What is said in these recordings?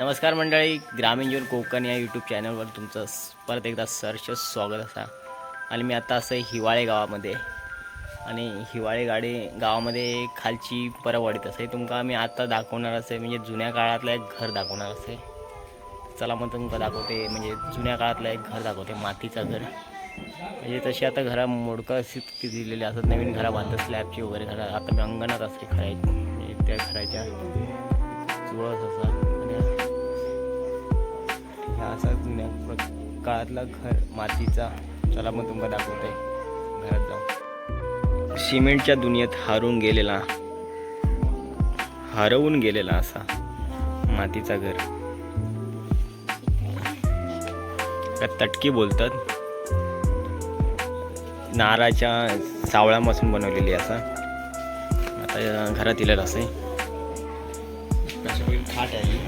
नमस्कार मंडळी ग्रामीण जीवन कोकण या यूट्यूब चॅनलवर तुमचं परत एकदा सहर्ष स्वागत असा. आणि मी आता असं हिवाळे गावामध्ये. आणि हिवाळे गाडी गावामध्ये खालची परवडीत असे. तुमका मी आता दाखवणार असे म्हणजे जुन्या काळातलं एक घर दाखवणार असे. चला मग तुमका दाखवते म्हणजे जुन्या काळातलं एक घर दाखवते मातीचं घर. म्हणजे तशी आता घरा मोडकं अशी दिलेली असतात नवीन घरा बांधतात स्लॅबची वगैरे घरा. आता मी अंगणात असते खरायची म्हणजे त्या घराच्या जुळत असतात. असा जुन्या काळातला घर मातीचा. चला मग तुम्हाला दाखवते. घरात जाऊन सिमेंटच्या दुनियेत हारून गेलेला. हरवून गेलेला असा मातीचा घर. तटकी बोलतात? नाराच्या सावळापासून बनवलेली असा. आता घरात इलेलं असे. खाट आहे.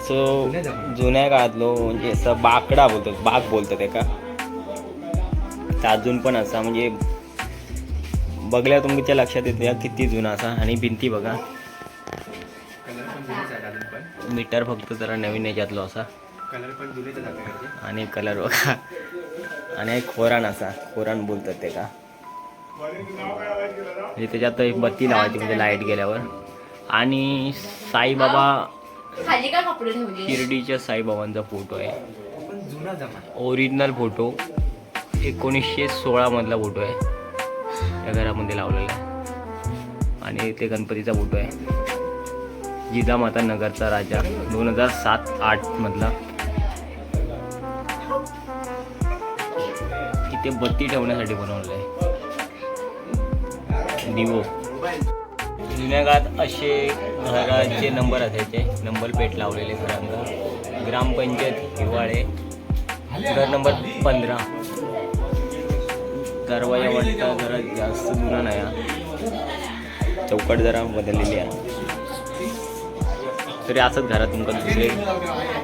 असं जुन्या काळातलो म्हणजे असं बाकडा बोलतो बाग बोलतो एका. अजून पण असा म्हणजे बघल्या तुमच्या लक्षात येते किती जुना असा आणि भिंती बघा. मीटर फक्त जरा नवीन याच्यातलो असा. आणि कलर बघा. आणि एक खोरान असा खोरान बोलतात ते का. म्हणजे त्याच्यात एक बत्ती लावायची म्हणजे लाइट गेल्यावर. आणि साईबाबा खाली का कपडे ठेवले? शिर्डीच्या साईबाबांचा फोटो आहे. पण जुना जमा. ओरिजिनल फोटो एकोणीसशे सोळामधला फोटो आहे. त्या घरामध्ये लावलेला आहे. आणि ते गणपतीचा फोटो आहे. जिजामाता नगरचा राजा. दोन हजार सात आठमधला इथे बत्ती ठेवण्यासाठी बनवलेलं आहे. दिवो. जुन्या काळात असे घराचे नंबर असायचे नंबर प्लेट लावलेले घरांना. ग्रामपंचायत हिवाळे. घर नंबर पंधरा. दरवाजा वाटतं जरा जास्त जुना नाही हा. चौकट जरा बदललेली आहे. तरी असंच घरात तुमका दुसरे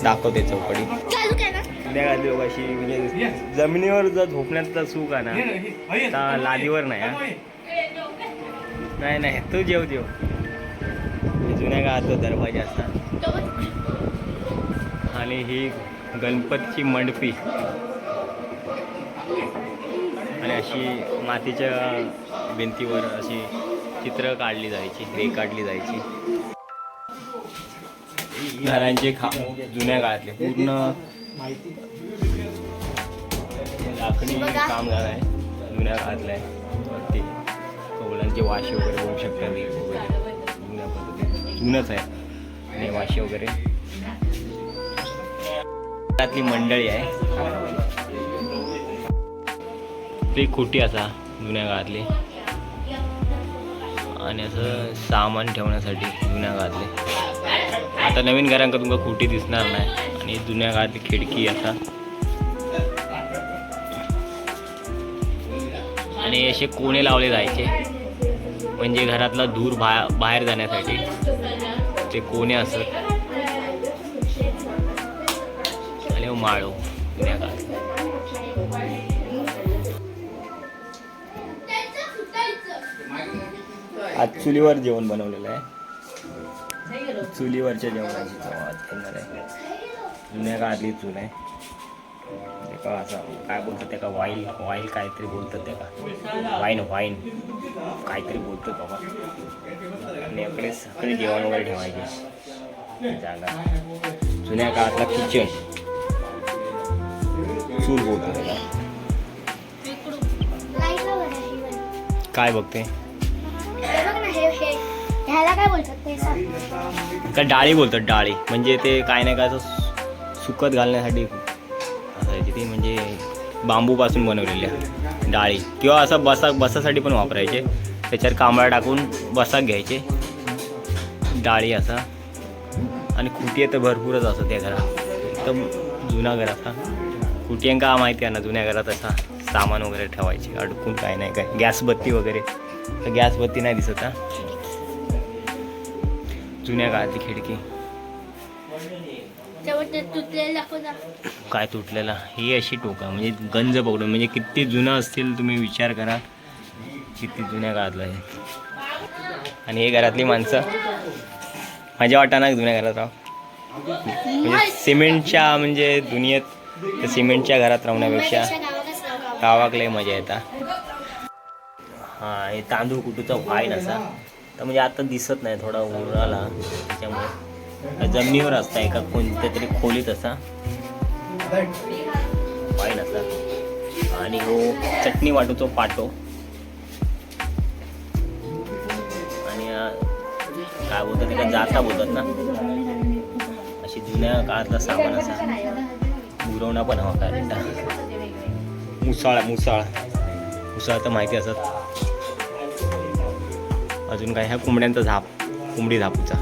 दाखवते चौकडी संध्याकाळी लोक अशी म्हणजे जमिनीवर जर झोपण्यात सुख आहे ना. आता लादीवर नाही हा. नाही नाही तू जेव जेव. जुन्या काळात दरवाजा असा. आणि ही गणपतीची मंडपी. आणि अशी मातीच्या भिंतीवर अशी चित्र काढली जायची रेखाटली जायची. घरांचे खा जुन्या काळातले पूर्ण लाकडी काम झालं आहे जुन्या काळातलं आहे मुलांचे वाशी वगैरे होऊ शकतात वगैरे जुन्या पद्धतीने जुनंच आहे. आणि वाशी वगैरे. त्यातली मंडळी आहे. ती खोटी असा जुन्या काळातली. आणि असं सामान ठेवण्यासाठी जुन्या काळातले. आता नवीन घरांका तुमका खोटी दिसणार नाही. आणि जुन्या काळातली खिडकी असा आणि असे कोणे लावले जायचे. म्हणजे घरातला धूर बा बाहेर जाण्यासाठी. ते कोणे असत आणि माळो जुन्या काळात आज चुलीवर जेवण बनवलेलं आहे. चुलीवरच्या जेवणाची चव आज करणार आहे. जुन्या काळातली चूल आहे. ते का असं काय बोलतात ते का वाईल वाईल काहीतरी बोलतात ते का वाईन वाईन काहीतरी बोलतात बाबा आणि आपले सगळे जेवण वगैरे ठेवायचे जागा जुन्या काळातला किचन चूल बोलतो त्याला काय बघते. का डाळी बोलतात डाळी. म्हणजे ते काय नाही काय असं सुकत घालण्यासाठी असायची ती म्हणजे बांबूपासून बनवलेल्या डाळी. किंवा असं बसा बसासाठी पण वापरायचे. त्याच्यावर कांबळा टाकून बसाक घ्यायचे. डाळी असा. आणि खुटी तर भरपूरच असं त्या घरात. एकदम जुना घर असा. खुटियांका माहिती आहे ना जुन्या घरात असा सामान वगैरे ठेवायचे. अडकून काय नाही काय गॅसबत्ती वगैरे. तर गॅसबत्ती नाही दिसत हा. जुन्या काळातली खिडकी. तेव्हा ते तुटलेलं दाखव जा. काय तुटलेला? ही अशी टोका म्हणजे गंज पकडून. म्हणजे किती जुनं असतील तुम्ही विचार करा. किती जुन्या काळातलं आहे आणि हे घरातली माणसं. माझ्या वाटाणा जुन्या घरात राव. म्हणजे सिमेंटच्या म्हणजे दुनियेत त्या सिमेंटच्या घरात राहण्यापेक्षा राहू. गावाकडे मजा येतात हा हे तांदूळ कुटूचा वाईन असा. तर म्हणजे आता दिसत नाही थोडा उराला त्याच्यामुळे जमिनीवर असता एका कोणत्या तरी खोलीत असा. वाईन असा. आणि हो चटणी वाटूचो पाटो. आणि काय बोलतात त्याला जाता बोलतात ना. अशी जुन्या काळातला सामान असा. गुरवणा पण हवा काय मुसाळ मुसाळ. मुसाळ तर माहिती असत. अजून काय ह्या कोंबड्यांचा झाप कोंबडी झापूचा.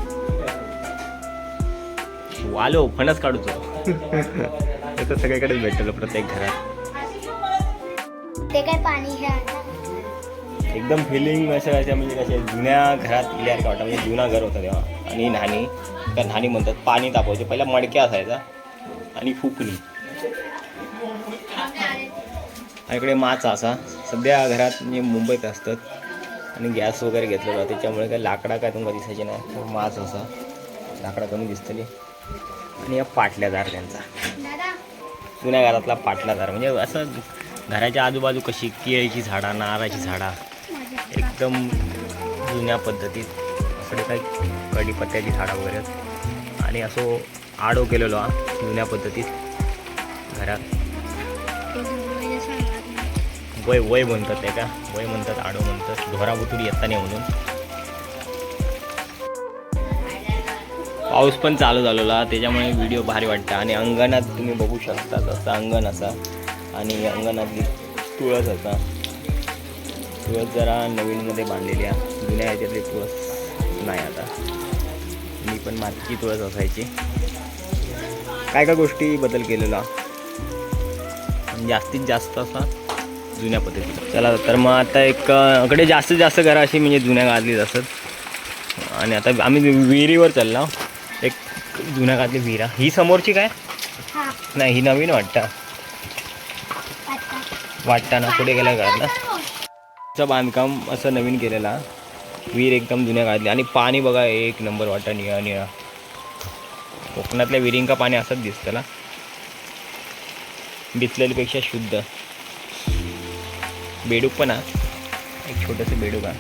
वालो फणस काढूचो ते. तर सगळीकडेच भेटलं प्रत्येक घरात. ते काय पाणी हे एकदम फिलिंग असं अशा म्हणजे कशा जुन्या घरात गेल्यासारखं वाटतं? म्हणजे जुना घर होता तेव्हा. आणि न्हाणी त्या न्हाणी म्हणतात पाणी तापवायचे. पहिला मडक्या असायचा आणि फुकणी. आणि इकडे माच असा. सध्या घरात म्हणजे मुंबईत असतात. आणि गॅस वगैरे घेतलं होतं त्याच्यामुळे काय लाकडा काय तुमका दिसायचे नाही. तर माच असा. लाकडा कमी दिसतली. आणि या पाटल्यादार त्यांचा. जुन्या घरातला पाटलादार म्हणजे असं घराच्या आजूबाजू कशी केळीची झाडा नारळाची झाडा एकदम जुन्या पद्धतीत इकडे काही कढीपत्त्याची झाडं वगैरे. आणि असो आडो केलेलो हा जुन्या पद्धतीत घरात. वय वय म्हणतात ते का? वय म्हणतात आडो म्हणतात. ढोराबुतुरी येता नाही म्हणून. पाऊस पण चालू झालेला त्याच्यामुळे व्हिडिओ भारी वाटतं. आणि अंगणात तुम्ही बघू शकता तसं अंगण असा. आणि अंगणातली तुळस असा. तुळस जरा नवीनमध्ये बांधलेली आहे. जुन्या ह्याच्यातली तुळस नाही आता. मी पण मातीची तुळस असायची. काय काय गोष्टी बदल केलेला? जास्तीत जास्त असा जुन्या पद्धतीचा. चला तर मग आता एक कडे इकडे जास्तीत जास्त घरं अशी म्हणजे जुन्या काळातलीच असत. आणि आता आम्ही विहिरीवर चाललो. जुन्या काळातली विहिरा ही समोरची काय? हा. नाही ही नवीन वाटतं. आता वाटताना पुढे गेल्या घरातला चं बांधकाम असं नवीन केलेला. विहीर एकदम जुन्या काळातली आणि पाणी बघा एक नंबर वाटतं. निळा निळा. कोकणातल्या विहिरींका पाणी असंच दिसतं ना. बिसलेलीपेक्षा शुद्ध. बेडूक पण हा. एक छोटंसं बेडूक हा.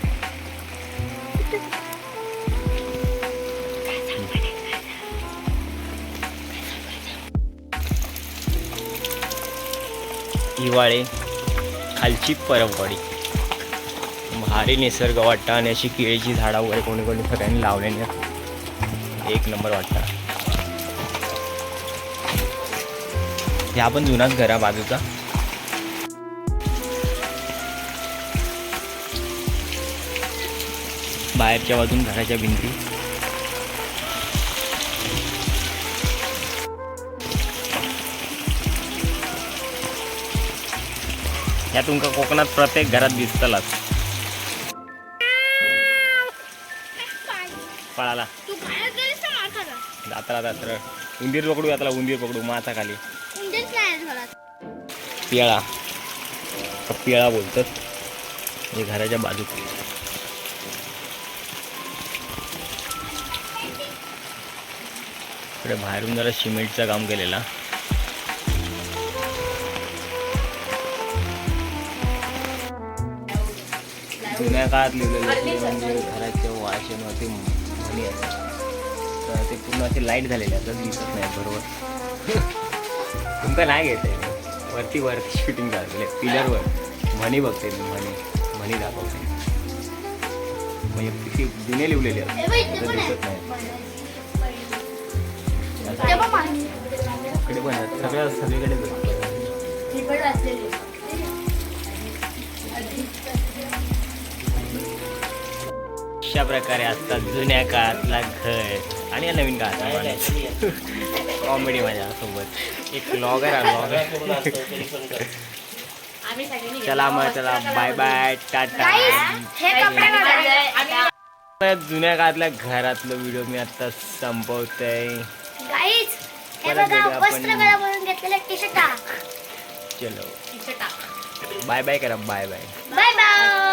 हिवाळे खालची परमवाडी भारी निसर्ग वाटतं आणि अशी केळीची झाडं वगैरे कोणी कोणी सगळ्यांनी लावलेली आहेत. एक नंबर वाटतं. ह्या पण जुनाच घरा बाजूचा. बाहेरच्या बाजून घराच्या भिंती. ह्या तुमका कोकणात प्रत्येक घरात दिसतलाच. पळाला. जात्रा जात्रा. उंदीर पकडू यातला उंदीर पकडू माथा खाली पियाळा. पियाळा बोलतात म्हणजे घराच्या बाजूक. इकडे बाहेरून जरा सिमेंटचं काम केलेला. जुन्या काळात लिहिलेलं म्हणजे घराच्या वाचनवरती म्हणी असतात तर ते पूर्ण असे लाइट झालेले असतात दिसत नाही बरोबर. तुमका नाही घेत आहे. वरती वरती शूटिंग झालेलं आहे पिलरवर म्हणी बघते मी म्हणी. म्हणी दाखवते. म्हणजे किती जुने आता पण दिसत आहे. नाही. इकडे पण सगळ्या सगळीकडे अशा प्रकारे असतात जुन्या काळातला घर आणि या नवीन काळातला कॉमेडी माझ्या सोबत एक लॉगर आहे लॉगर चला मग चला. Bye bye tata. जुन्या काळातल्या घरातलं व्हिडिओ मी आता संपवतोय. हे चलो. बाय बाय करा बाय बाय बाय बाय